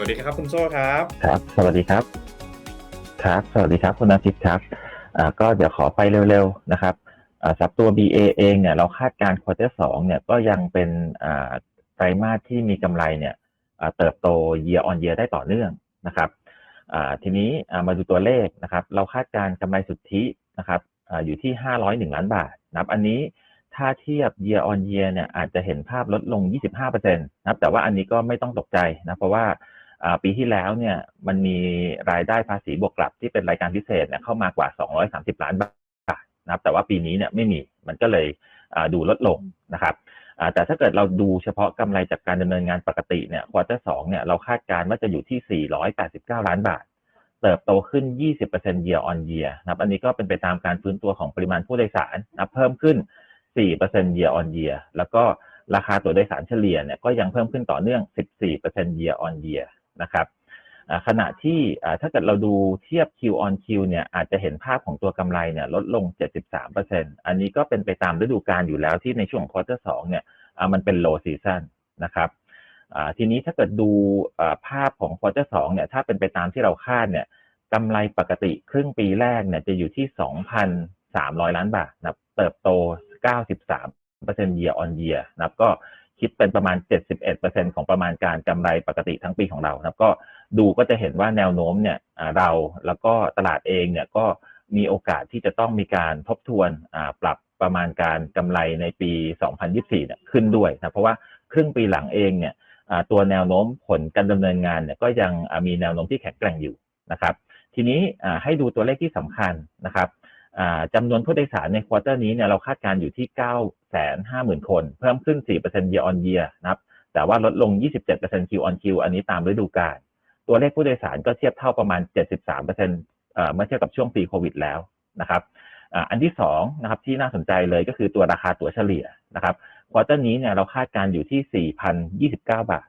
วัสดีครับคุณโซ่ครับ ครับ สวัสดีครับ ครับ สวัสดีครับคุณอาทิตย์ครับอ่าก็เดี๋ยวขอไปเร็วๆนะครับอ่าสับตัว BA เองเนี่ยเราคาดการณ์ควอเตอร์สองเนี่ยก็ยังเป็นอ่าไตรมาสที่มีกำไรเนี่ยเติบโต year on year ได้ต่อเนื่องนะครับอ่าทีนี้อ่ามาดูตัวเลขนะครับ เราคาดการกำไรสุทธินะครับอ่าอยู่ที่ 501 ล้านบาทนะครับอันนี้ถ้าเทียบ year on year เนี่ยอาจจะเห็นภาพลดลง 25%นะครับแต่ว่าอันนี้ก็ไม่ต้องตกใจนะ เพราะว่า ปีที่แล้วเนี่ยมันมีรายได้ภาษีบวกกลับที่เป็นรายการพิเศษเนี่ยเข้ามากว่า 230 ล้านบาทนะครับแต่ว่าปีนี้เนี่ยไม่มีมันก็เลยดูลดลงนะครับแต่ถ้าเกิดเราดูเฉพาะกำไรจากการดำเนินงานปกติเนี่ยควอเตอร์สองเนี่ยเราคาดการณ์ว่าจะอยู่ที่ 489 ล้านบาท เติบโตขึ้น 20% year on year นะครับอันนี้ก็เป็นไปตามการฟื้นตัวของปริมาณผู้โดยสารนะเพิ่มขึ้น 4% year on year แล้วก็ราคาตั๋วโดยสารเฉลี่ยเนี่ยก็ยังเพิ่มขึ้นต่อเนื่อง 14% year on year นะครับขณะที่ถ้าเกิดเราดูเทียบ Q on Q เนี่ยอาจจะเห็นภาพของตัวกำไรเนี่ยลดลง 73%อันนี้ก็เป็นไปตามฤดูกาลอยู่แล้วที่ในช่วงควอเตอร์สองเนี่ยมันเป็น low season นะครับทีนี้ถ้าเกิดดูภาพของควอเตอร์สองเนี่ยถ้าเป็นไปตามที่เราคาดเนี่ยกำไรปกติครึ่งปีแรกเนี่ยจะอยู่ที่ 2,300 ล้านบาทนะเติบโต 93% year on year นะก็ คิดเป็นประมาณ 71%ของประมาณการกำไรปกติทั้งปีของเรานะครับก็ดูก็จะเห็นว่าแนวโน้มเนี่ยเราแล้วก็ตลาดเองเนี่ยก็มีโอกาสที่จะต้องมีการทบทวนปรับประมาณการกำไรในปี 2024เนี่ยขึ้นด้วยนะเพราะว่าครึ่งปีหลังเองเนี่ยตัวแนวโน้มผลการดำเนินงานเนี่ยก็ยังมีแนวโน้มที่แข็งแกร่งอยู่นะครับ ทีนี้ให้ดูตัวเลขที่สำคัญนะครับ จำนวนผู้โดยสารในควอเตอร์นี้เนี่ยเราคาดการอยู่ที่ 9 5 0 0 0 0 คน เพิ่มขึ้น 4% year on year นะครับแต่ว่าลดลง 27% Q on Q อันนี้ตามฤดูกาล ตัวเลขผู้โดยสารก็เทียบเท่าประมาณ 73%เอ่อเมื่อเทียบกับช่วงปีโควิดแล้วนะครับอันที่สองนะครับที่น่าสนใจเลยก็คือตัวราคาตั๋วเฉลี่ยนะครับควอเตอร์นี้เนี่ยเราคาดการอยู่ที่ 4,029 บาท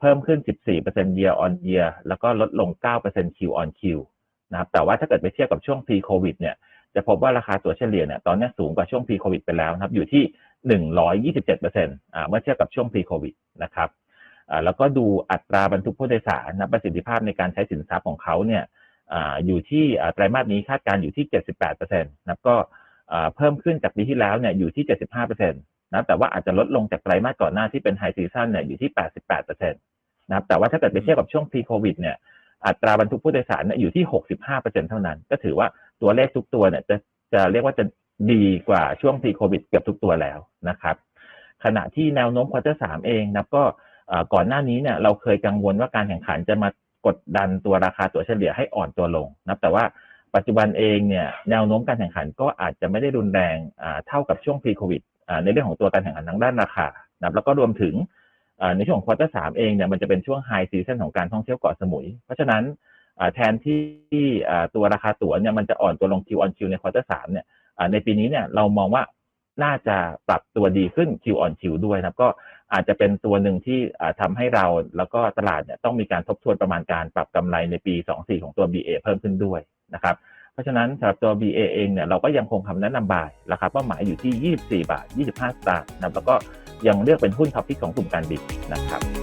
เพิ่มขึ้น 14% year on year แล้วก็ลดลง 9% Q on Q นะครับแต่ว่าถ้าเกิดไปเทียบกับช่วง pre covid เนี่ย จะพบว่าราคาตั๋วเฉลี่ยเนี่ยตอนนี้สูงกว่าช่วง pre covid ไปแล้วนะครับอยู่ที่ 127%อ่าเมื่อเทียบกับช่วง pre covid นะครับอ่าแล้วก็ดูอัตราบรรทุกผู้โดยสารนะประสิทธิภาพในการใช้สินทรัพย์ของเขาเนี่ยอ่าอยู่ที่อ่าไตรมาสนี้คาดการณ์อยู่ที่ 78%นะครับก็อ่าเพิ่มขึ้นจากปีที่แล้วเนี่ยอยู่ที่ 75%นะครับแต่ว่าอาจจะลดลงจากไตรมาสก่อนหน้าที่เป็นไฮซีซันเนี่ยอยู่ที่ 88%นะครับแต่ว่าถ้าเกิดไปเทียบกับช่วง pre covid เนี่ยอัตราบรรทุกผู้โดยสารเนี่ยอยู่ที่ 65%เท่านั้น ก็ถือว่า ตัวเลขทุกตัวเนี่ยจะจะเรียกว่าจะดีกว่าช่วง pre covid เกือบทุกตัวแล้วนะครับ ขณะที่แนวโน้มควอเตอร์สามเองนะก็ก่อนหน้านี้เนี่ยเราเคยกังวลว่าการแข่งขันจะมากดดันตัวราคาตั๋วเฉลี่ยให้อ่อนตัวลงนะแต่ว่าปัจจุบันเองเนี่ยแนวโน้มการแข่งขันก็อาจจะไม่ได้รุนแรงเท่ากับช่วง pre covid ในเรื่องของตัวการแข่งขันทางด้านราคานะแล้วก็รวมถึงในช่วงของควอเตอร์สามเองเนี่ยมันจะเป็นช่วงไฮซีซันของการท่องเที่ยวเกาะสมุย เพราะฉะนั้น แทนที่ตัวราคาตั๋วเนี่ยมันจะอ่อนตัวลง Q on Q ในควอเตอร์สามเนี่ยในปีนี้เนี่ยเรามองว่าน่าจะปรับตัวดีขึ้น Q on Q ด้วยนะครับก็อาจจะเป็นตัวหนึ่งที่อ่าทำให้เราแล้วก็ตลาดเนี่ยต้องมีการทบทวนประมาณการปรับกำไรในปี 24 ของตัว BA เพิ่มขึ้นด้วยนะครับเพราะฉะนั้นสำหรับตัว BA เองเนี่ยเราก็ยังคงคำแนะนำบ่ายราคาเป้าหมายอยู่ที่ 24 บาท 25 สตางค์นะครับแล้วก็ยังเลือกเป็นหุ้นท็อปพิกของกลุ่มการบินนะครับ